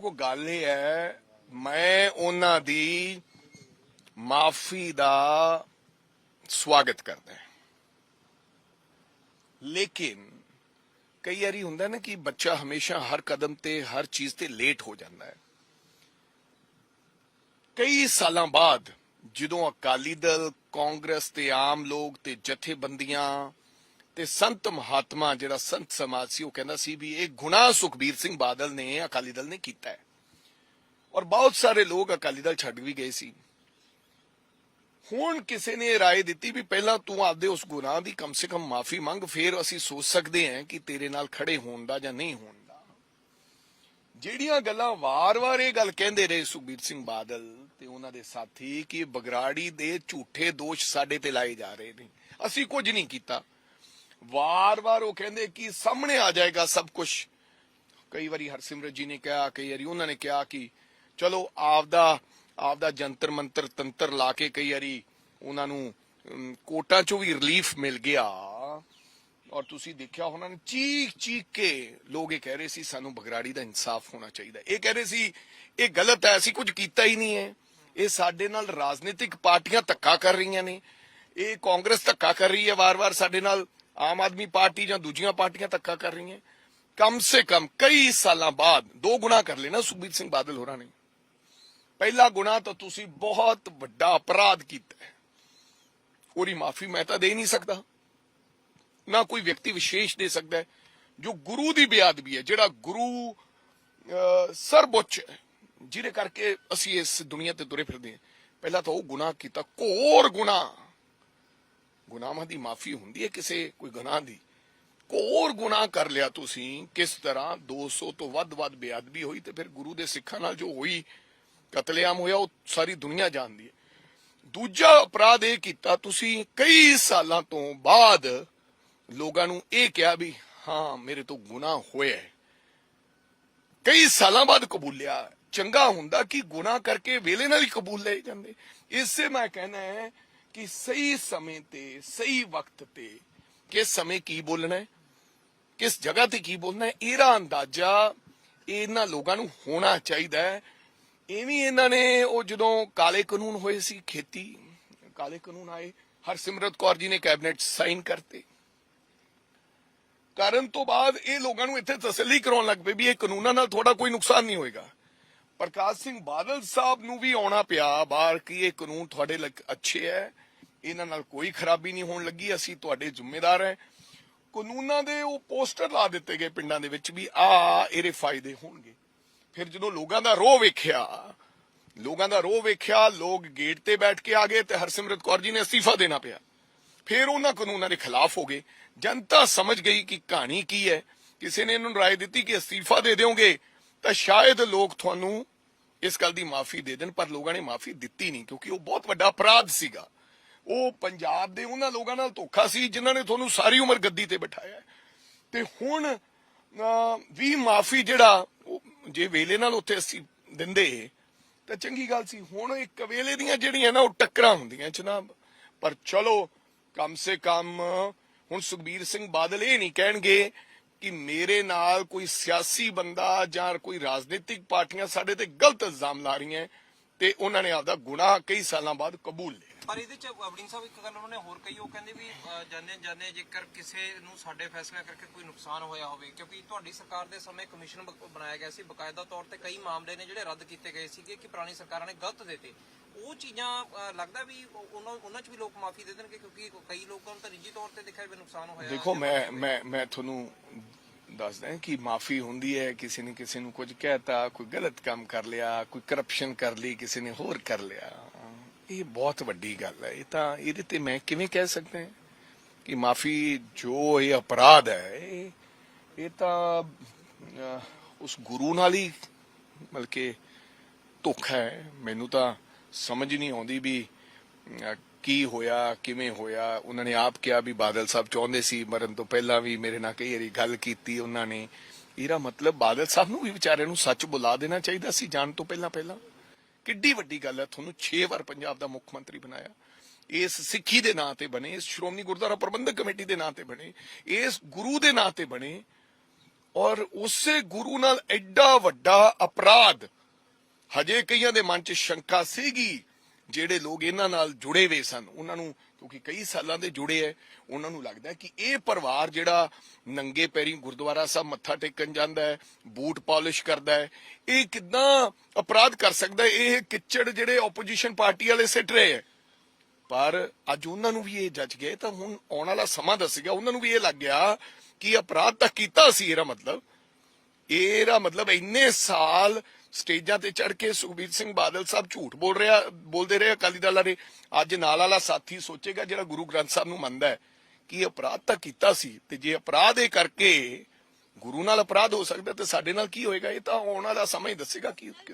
ਦੇਖੋ ਗੱਲ ਇਹ ਹੈ, ਮੈਂ ਉਹਨਾਂ ਦੀ ਮਾਫੀ ਦਾ ਸਵਾਗਤ ਕਰਦਾ ਹਾਂ। ਲੇਕਿਨ ਕਈ ਵਾਰੀ ਹੁੰਦਾ ਨਾ ਕਿ ਬੱਚਾ ਹਮੇਸ਼ਾ ਹਰ ਕਦਮ ਤੇ, ਹਰ ਚੀਜ਼ ਤੇ ਲੇਟ ਹੋ ਜਾਂਦਾ ਹੈ। ਕਈ ਸਾਲਾਂ ਬਾਅਦ ਜਦੋਂ ਅਕਾਲੀ ਦਲ, ਕਾਂਗਰਸ ਤੇ ਆਮ ਲੋਕ ਤੇ ਜਥੇਬੰਦੀਆਂ ਤੇ ਸੰਤ ਮਹਾਤਮਾ ਜਿਹੜਾ ਸੰਤ ਸਮਾਜ ਸੀ ਉਹ ਕਹਿੰਦਾ ਸੀ ਵੀ ਇਹ ਗੁਨਾਹ ਸੁਖਬੀਰ ਸਿੰਘ ਬਾਦਲ ਨੇ ਅਕਾਲੀ ਦਲ ਨੇ ਕੀਤਾ ਹੈ ਔਰ ਬਹੁਤ ਸਾਰੇ ਲੋਕ ਅਕਾਲੀ ਦਲ ਛੱਡ ਵੀ ਗਏ ਸੀ ਹੁਣ ਕਿਸੇ ਨੇ رائے ਦਿੱਤੀ ਵੀ ਪਹਿਲਾਂ ਤੂੰ ਆਪਦੇ ਉਸ ਗੁਨਾਹ ਦੀ ਕਮ ਸੇ ਕਮ ਮਾਫੀ ਮੰਗ ਫਿਰ ਅਸੀਂ ਸੋਚ ਸਕਦੇ ਹਾਂ ਕਿ ਤੇਰੇ ਨਾਲ ਖੜੇ ਹੋਣ ਦਾ ਜਾਂ ਨਹੀਂ ਹੋਣ ਦਾ ਜਿਹੜੀਆਂ ਗੱਲਾਂ ਵਾਰ-ਵਾਰ ਇਹ ਗੱਲ ਕਹਿੰਦੇ ਰਹੇ ਸੁਖਬੀਰ ਸਿੰਘ ਬਾਦਲ ਤੇ ਉਹਨਾਂ ਦੇ ਸਾਥੀ ਕਿ ਬਗਰਾੜੀ ਦੇ ਝੂਠੇ ਦੋਸ਼ ਸਾਡੇ ਤੇ ਲਾਏ ਜਾ ਰਹੇ ਨੇ ਅਸੀਂ ਕੁਝ ਨਹੀਂ ਕੀਤਾ ਵਾਰ-ਵਾਰ ਉਹ ਕਹਿੰਦੇ ਕਿ ਸਾਹਮਣੇ ਆ ਜਾਏਗਾ ਸਭ ਕੁਝ ਕਈ ਵਾਰੀ ਹਰਸਿਮਰਤ ਜੀ ਨੇ ਕਿਹਾ, ਕਈ ਵਾਰੀ ਉਹਨਾਂ ਨੇ ਕਿਹਾ ਕਿ ਚਲੋ ਆਪਦਾ ਆਪਦਾ ਜੰਤਰ ਮੰਤਰ ਤੰਤਰ ਲਾ ਕੇ ਕਈ ਵਾਰੀ ਉਹਨਾਂ ਨੂੰ ਕੋਟਾਂ ਚੋਂ ਵੀ ਰਿਲੀਫ ਮਿਲ ਗਿਆ। ਔਰ ਤੁਸੀਂ ਦੇਖਿਆ ਉਹਨਾਂ ਨੇ ਚੀਖ ਚੀਖ ਕੇ ਲੋਕ ਇਹ ਕਹਿ ਰਹੇ ਸੀ, ਸਾਨੂੰ ਬਗਰਾੜੀ ਦਾ ਇਨਸਾਫ ਹੋਣਾ ਚਾਹੀਦਾ। ਇਹ ਕਹਿ ਰਹੇ ਸੀ, ਇਹ ਗਲਤ ਹੈ, ਅਸੀਂ ਕੁਝ ਕੀਤਾ ਹੀ ਨਹੀਂ ਹੈ। ਇਹ ਸਾਡੇ ਨਾਲ ਰਾਜਨੀਤਿਕ ਪਾਰਟੀਆਂ ਧੱਕਾ ਕਰ ਰਹੀਆਂ ਨੇ। ਇਹ ਕਾਂਗਰਸ ਧੱਕਾ ਕਰ ਰਹੀ ਹੈ ਵਾਰ-ਵਾਰ ਸਾਡੇ ਨਾਲ। ਆਮ ਆਦਮੀ ਪਾਰਟੀ ਜਾਂ ਦੂਜੀਆਂ ਪਾਰਟੀਆਂ ਧੱਕਾ ਕਰ ਰਹੀਆਂ। ਕਮ ਸੇ ਕਮ ਕਈ ਸਾਲਾਂ ਬਾਅਦ ਦੋ ਗੁਣਾ ਕਰ ਲੈਣਾ ਸੁਖਬੀਰ ਸਿੰਘ ਬਾਦਲ ਹੋਰਾਂ ਨੇ। ਪਹਿਲਾ ਗੁਨਾ ਤਾਂ ਤੁਸੀਂ ਬਹੁਤ ਵੱਡਾ ਅਪਰਾਧ ਕੀਤਾ ਹੈ। ਉਹਦੀ ਮਾਫੀ ਮੈਂ ਤਾਂ ਦੇ ਹੀ ਨਹੀਂ ਸਕਦਾ। ਨਾ ਕੋਈ ਵਿਅਕਤੀ ਵਿਸ਼ੇਸ਼ ਦੇ ਸਕਦਾ ਹੈ। ਜੋ ਗੁਰੂ ਦੀ ਬੇਅਦਬੀ ਹੈ ਜਿਹੜਾ ਗੁਰੂ ਅਹ, ਜਿਹਦੇ ਕਰਕੇ ਅਸੀਂ ਇਸ ਦੁਨੀਆ ਤੇ ਤੁਰੇ ਫਿਰਦੇ ਹਾਂ। ਪਹਿਲਾਂ ਤਾਂ ਉਹ ਗੁਨਾਹ ਕੀਤਾ ਘੋਰ ਗੁਨਾਹ। ਗੁਨਾਹਾਂ ਦੀ ਮਾਫੀ ਹੁੰਦੀ ਹੈ ਕਿਸੇ ਕੋਈ ਗੁਨਾਹ ਦੀ? ਘੋਰ ਗੁਨਾਹ ਕਰ ਲਿਆ ਤੁਸੀਂ, ਕਿਸ ਤਰ੍ਹਾਂ? 200 ਤੋਂ ਵੱਧ ਵੱਧ ਬੇਅਦਬੀ ਹੋਈ ਤੇ ਫਿਰ ਗੁਰੂ ਦੇ ਸਿੱਖਾਂ ਨਾਲ ਜੋ ਹੋਈ, ਕਤਲੇਆਮ ਹੋਇਆ, ਉਹ ਸਾਰੀ ਦੁਨੀਆ ਜਾਣਦੀ ਹੈ। ਦੂਜਾ ਅਪਰਾਧ ਇਹ ਕੀਤਾ ਤੁਸੀਂ ਕਈ ਸਾਲਾਂ ਤੋਂ ਬਾਅਦ ਲੋਕਾਂ ਨੂੰ ਇਹ ਕਿਹਾ ਵੀ, ਹਾਂ, ਮੇਰੇ ਤੋਂ ਗੁਨਾਹ ਹੋਇਆ ਕਈ ਸਾਲਾਂ ਬਾਅਦ ਕਬੂਲਿਆ। ਚੰਗਾ ਹੁੰਦਾ ਕਿ ਗੁਨਾਹ ਕਰਕੇ ਵੇਲੇ ਨਾਲ ਹੀ ਕਬੂਲ ਲਏ ਜਾਂਦੇ। ਇਸੇ ਮੈਂ ਕਹਿਣਾ ਹੈ ਕਿ ਸਹੀ ਸਮੇਂ ਤੇ, ਸਹੀ ਵਕਤ ਤੇ ਕਿਸ ਸਮੇਂ ਕੀ ਬੋਲਣਾ ਹੈ, ਕਿਸ ਜਗ੍ਹਾ ਤੇ ਕੀ ਬੋਲਣਾ ਹੈ, ਇਹਦਾ ਅੰਦਾਜ਼ਾ ਇਹਨਾਂ ਲੋਕਾਂ ਨੂੰ ਹੋਣਾ ਚਾਹੀਦਾ ਹੈ। ਐਵੇਂ ਇਹਨਾਂ ਨੇ ਉਹ ਜਦੋਂ ਕਾਲੇ ਕਾਨੂੰਨ ਹੋਏ ਸੀ, ਖੇਤੀ, ਕਾਲੇ ਕਾਨੂੰਨ ਆਏ, ਹਰਸਿਮਰਤ ਕੌਰ ਜੀ ਨੇ ਕੈਬਨਿਟ ਸਾਈਨ ਕਰਤੇ। ਕਰਨ ਤੋਂ ਬਾਅਦ ਇਹ ਲੋਕਾਂ ਨੂੰ ਇੱਥੇ ਤਸੱਲੀ ਕਰਾਉਣ ਲੱਗ ਪਏ ਵੀ ਇਹ ਕਾਨੂੰਨਾਂ ਨਾਲ ਤੁਹਾਡਾ ਕੋਈ ਨੁਕਸਾਨ ਨਹੀਂ ਹੋਏਗਾ। ਪ੍ਰਕਾਸ਼ ਸਿੰਘ ਬਾਦਲ ਸਾਹਿਬ ਨੂੰ ਵੀ ਆਉਣਾ ਪਿਆ। ਬਾਹਰ ਕਿ ਇਹ ਕਾਨੂੰਨ ਤੁਹਾਡੇ ਲਈ ਅੱਛੇ ਹੈ ਇਹਨਾਂ ਨਾਲ ਕੋਈ ਖਰਾਬੀ ਨਹੀਂ ਹੋਣ ਲੱਗੀ। ਅਸੀਂ ਤੁਹਾਡੇ ਜ਼ਿੰਮੇਦਾਰ ਹੈ ਕਾਨੂੰਨਾਂ ਦੇ ਉਹ ਪੋਸਟਰ ਲਾ ਦਿੱਤੇ ਗਏ ਪਿੰਡਾਂ ਦੇ ਵਿੱਚ ਵੀ ਆ ਇਹਦੇ ਫਾਇਦੇ ਹੋਣਗੇ। ਫਿਰ ਜਦੋਂ ਲੋਕਾਂ ਦਾ ਰੋਹ ਵੇਖਿਆ, ਲੋਕਾਂ ਦਾ ਰੋਹ ਵੇਖਿਆ, ਲੋਕ ਗੇਟ ਤੇ ਬੈਠ ਕੇ ਆ ਗਏ ਤੇ ਹਰਸਿਮਰਤ ਕੌਰ ਜੀ ਨੇ ਅਸਤੀਫਾ ਦੇਣਾ ਪਿਆ। ਫਿਰ ਉਹਨਾਂ ਕਾਨੂੰਨਾਂ ਦੇ ਖਿਲਾਫ ਹੋ ਗਏ। ਜਨਤਾ ਸਮਝ ਗਈ ਕਿ ਕਹਾਣੀ ਕੀ ਹੈ ਕਿਸੇ ਨੇ ਇਹਨਾਂ ਨੂੰ ਰਾਏ ਦਿੱਤੀ ਕਿ ਅਸਤੀਫਾ ਦੇ ਦਿਓਗੇ ਤਾਂ ਸ਼ਾਇਦ ਲੋਕ ਤੁਹਾਨੂੰ ਇਸ ਗੱਲ ਦੀ ਮਾਫੀ ਦੇ ਦੇਣ, ਪਰ ਲੋਕਾਂ ਨੇ ਮਾਫੀ ਦਿੱਤੀ ਨਹੀਂ, ਕਿਉਂਕਿ ਉਹ ਬਹੁਤ ਵੱਡਾ ਅਪਰਾਧ ਸੀਗਾ। ਉਹ ਪੰਜਾਬ ਦੇ ਉਹਨਾਂ ਲੋਕਾਂ ਨਾਲ ਧੋਖਾ ਸੀ, ਜਿਨ੍ਹਾਂ ਨੇ ਤੁਹਾਨੂੰ ਸਾਰੀ ਉਮਰ ਗੱਦੀ ਤੇ ਬਿਠਾਇਆ ਤੇ ਹੁਣ ਵੀ ਮਾਫੀ ਜਿਹੜਾ ਜੇ ਵੇਲੇ ਨਾਲ ਉੱਥੇ ਅਸੀਂ ਦਿੰਦੇ, ਤਾਂ ਚੰਗੀ ਗੱਲ ਸੀ। ਹੁਣ ਇੱਕ ਵੇਲੇ ਦੀਆਂ ਜਿਹੜੀਆਂ ਨਾ, ਉਹ ਟੱਕਰਾਂ ਹੁੰਦੀਆਂ ਜਨਾਬ ਪਰ ਚਲੋ, ਕਮ ਸੇ ਕਮ, ਹੁਣ ਸੁਖਬੀਰ ਸਿੰਘ ਬਾਦਲ ਇਹ ਨਹੀਂ ਕਹਿਣਗੇ ਕਿ ਮੇਰੇ ਨਾਲ ਕੋਈ ਸਿਆਸੀ ਬੰਦਾ ਜਾਂ ਕੋਈ ਰਾਜਨੀਤਿਕ ਪਾਰਟੀਆਂ ਸਾਡੇ ਤੇ ਗਲਤ ਇਲਜ਼ਾਮ ਲਾ ਰਹੀਆਂ ਤੇ ਉਹਨਾਂ ਨੇ ਆਪਦਾ ਗੁਨਾਹ ਕਈ ਸਾਲਾਂ ਬਾਅਦ ਕਬੂਲ ਲਿਆ ਪਰ ਇਹਦੇ ਚ ਵੜਿੰਗ ਸਾਹਿਬ ਇੱਕ ਗੱਲ ਉਹਨਾਂ ਨੇ ਹੋਰ ਕਹੀ ਉਹ ਕਹਿੰਦੇ ਵੀ ਜਾਣੇ ਜਾਣੇ ਜੇਕਰ ਕਿਸੇ ਨੂੰ ਸਾਡੇ ਫੈਸਲਿਆਂ ਕਰਕੇ ਕੋਈ ਨੁਕਸਾਨ ਹੋਇਆ ਹੋਵੇ ਕਿਉਂਕਿ ਤੁਹਾਡੀ ਸਰਕਾਰ ਦੇ ਸਮੇਂ ਕਮਿਸ਼ਨ ਬਣਾਇਆ ਗਿਆ ਸੀ ਬਕਾਇਦਾ ਤੌਰ ਤੇ ਕਈ ਮਾਮਲੇ ਨੇ ਜਿਹੜੇ ਰੱਦ ਕੀਤੇ ਗਏ ਸੀਗੇ ਕਿ ਪੁਰਾਣੀ ਸਰਕਾਰਾਂ ਨੇ ਗਲਤ ਦਿੱਤੇ ਉਹ ਚੀਜ਼ਾਂ ਲੱਗਦਾ ਵੀ ਉਹ- ਉਹਨਾਂ ਉਹਨਾਂ ਚ ਵੀ ਲੋਕ ਮਾਫੀ ਦੇ ਦੇਣਗੇ ਕਿਉਂਕਿ ਕਈ ਲੋਕਾਂ ਨੂੰ ਤਾਂ ਨਿੱਜੀ ਤੌਰ ਤੇ ਦੇਖਿਆ ਵੀ ਨੁਕਸਾਨ ਹੋਇਆ ਦੇਖੋ ਮੈਂ। ਮੈਂ ਮੈਂ ਤੁਹਾਨੂੰ ਦੱਸਦਾ ਕਿ ਮਾਫੀ ਹੁੰਦੀ ਹੈ, ਕਿਸੇ ਨੇ ਕਿਸੇ ਨੂੰ ਕੁਝ ਕਹਿਤਾ, ਕੋਈ ਗਲਤ ਕੰਮ ਕਰ ਲਿਆ, ਕੋਈ ਕਰਪਸ਼ਨ ਕਰ ਲਈ, ਕਿਸੇ ਨੇ ਹੋਰ ਕਰ ਲਿਆ। ਇਹ ਬਹੁਤ ਵੱਡੀ ਗੱਲ ਹੈ। ਇਹ ਤਾਂ ਇਹਦੇ ਤੇ ਮੈਂ ਕਿਵੇਂ ਕਹਿ ਸਕਦਾ ਕਿ ਮਾਫੀ ਜੋ ਇਹ ਅਪਰਾਧ ਹੈ, ਇਹ ਤਾਂ ਉਸ ਗੁਰੂ ਨਾਲ ਹੀ ਬਲਕਿ ਧੋਖਾ ਹੈ। ਮੈਨੂੰ ਤਾਂ ਸਮਝ ਨਹੀਂ ਆਉਂਦੀ ਵੀ ਕੀ ਹੋਇਆ, ਕਿਵੇਂ ਹੋਇਆ? ਉਹਨਾਂ ਨੇ ਆਪ ਕਿਹਾ ਵੀ ਬਾਦਲ ਸਾਹਿਬ ਚਾਹੁੰਦੇ ਸੀ, ਮਰਨ ਤੋਂ ਪਹਿਲਾਂ ਵੀ ਮੇਰੇ ਨਾਲ ਕਈ ਵਾਰੀ ਗੱਲ ਕੀਤੀ ਉਹਨਾਂ ਨੇ। ਇਹਦਾ ਮਤਲਬ ਬਾਦਲ ਸਾਹਿਬ ਨੂੰ ਵੀ ਵਿਚਾਰਿਆਂ ਨੂੰ ਸੱਚ ਬੁਲਾ ਦੇਣਾ ਚਾਹੀਦਾ ਸੀ, ਜਾਣ ਤੋਂ ਪਹਿਲਾਂ ਪਹਿਲਾਂ। ਕਿੱਡੀ ਵੱਡੀ ਗੱਲ ਹੈ, ਤੁਹਾਨੂੰ 6 ਵਾਰ ਪੰਜਾਬ ਦਾ ਮੁੱਖ ਮੰਤਰੀ ਬਣਾਇਆ। ਇਸ ਸਿੱਖੀ ਦੇ ਨਾਂ ਤੇ ਬਣੇ, ਇਸ ਸ਼੍ਰੋਮਣੀ ਗੁਰਦੁਆਰਾ ਪ੍ਰਬੰਧਕ ਕਮੇਟੀ ਦੇ ਨਾਂ ਤੇ ਬਣੇ, ਇਸ ਗੁਰੂ ਦੇ ਨਾਂ ਤੇ ਬਣੇ, ਔਰ ਉਸੇ ਗੁਰੂ ਨਾਲ ਐਡਾ ਵੱਡਾ ਅਪਰਾਧ, ਹਜੇ ਕਈਆਂ ਦੇ ਮਨ 'ਚ ਸ਼ੰਕਾ ਸੀਗੀ। ਜਿਹੜੇ ਲੋਕ ਇਹਨਾਂ ਨਾਲ ਜੁੜੇ ਹੋਏ ਸਨ, ਉਹਨਾਂ ਨੂੰ ਕਿਉਂਕਿ ਕਈ ਸਾਲਾਂ ਦੇ ਜੁੜੇ ਐ ਉਹਨਾਂ ਨੂੰ ਲੱਗਦਾ ਕਿ ਇਹ ਪਰਿਵਾਰ ਜਿਹੜਾ ਨੰਗੇ ਪੈਰੀ ਗੁਰਦੁਆਰਾ ਸਾਹਿਬ ਮੱਥਾ ਟੇਕਣ ਜਾਂਦਾ ਹੈ, ਬੂਟ ਪਾਲਿਸ਼ ਕਰਦਾ ਹੈ, ਇਹ ਕਿਦਾਂ ਅਪਰਾਧ ਕਰ ਸਕਦਾ ਹੈ? ਇਹ ਕਿਚੜ ਜਿਹੜੇ ਆਪੋਜੀਸ਼ਨ ਪਾਰਟੀ ਵਾਲੇ ਸਿੱਟ ਰਹੇ ਹੈ। ਪਰ ਅੱਜ ਉਹਨਾਂ ਨੂੰ ਵੀ ਇਹ ਜੱਜ ਗਏ ਤਾਂ ਹੁਣ ਆਉਣ ਵਾਲਾ ਸਮਾਂ ਦੱਸੇਗਾ, ਉਹਨਾਂ ਨੂੰ ਵੀ ਇਹ ਲੱਗ ਗਿਆ ਕਿ ਅਪਰਾਧ ਤਾਂ ਕੀਤਾ ਸੀ, ਇਹਦਾ ਮਤਲਬ। ਇਹਦਾ ਮਤਲਬ ਇੰਨੇ ਸਾਲ ਸਟੇਜਾਂ ਤੇ ਚੜ ਕੇ ਸੁਖਬੀਰ ਸਿੰਘ ਬਾਦਲ ਸਾਹਿਬ ਝੂਠ ਬੋਲ ਰਿਹਾ, ਬੋਲਦੇ ਰਹੇ ਅਕਾਲੀ ਦਲ ਵਾਲੇ ਅੱਜ ਨਾਲ ਵਾਲਾ ਸਾਥੀ ਸੋਚੇਗਾ ਜਿਹੜਾ ਗੁਰੂ ਗ੍ਰੰਥ ਸਾਹਿਬ ਨੂੰ ਮੰਨਦਾ ਹੈ ਕਿ ਅਪਰਾਧ ਤਾਂ ਕੀਤਾ ਸੀ ਤੇ ਜੇ ਅਪਰਾਧ ਇਹ ਕਰਕੇ ਗੁਰੂ ਨਾਲ ਅਪਰਾਧ ਹੋ ਸਕਦਾ ਤੇ ਸਾਡੇ ਨਾਲ ਕੀ ਹੋਏਗਾ? ਇਹ ਤਾਂ ਆਉਣ ਵਾਲਾ ਸਮਾਂ ਹੀ ਦੱਸੇਗਾ ਕੀ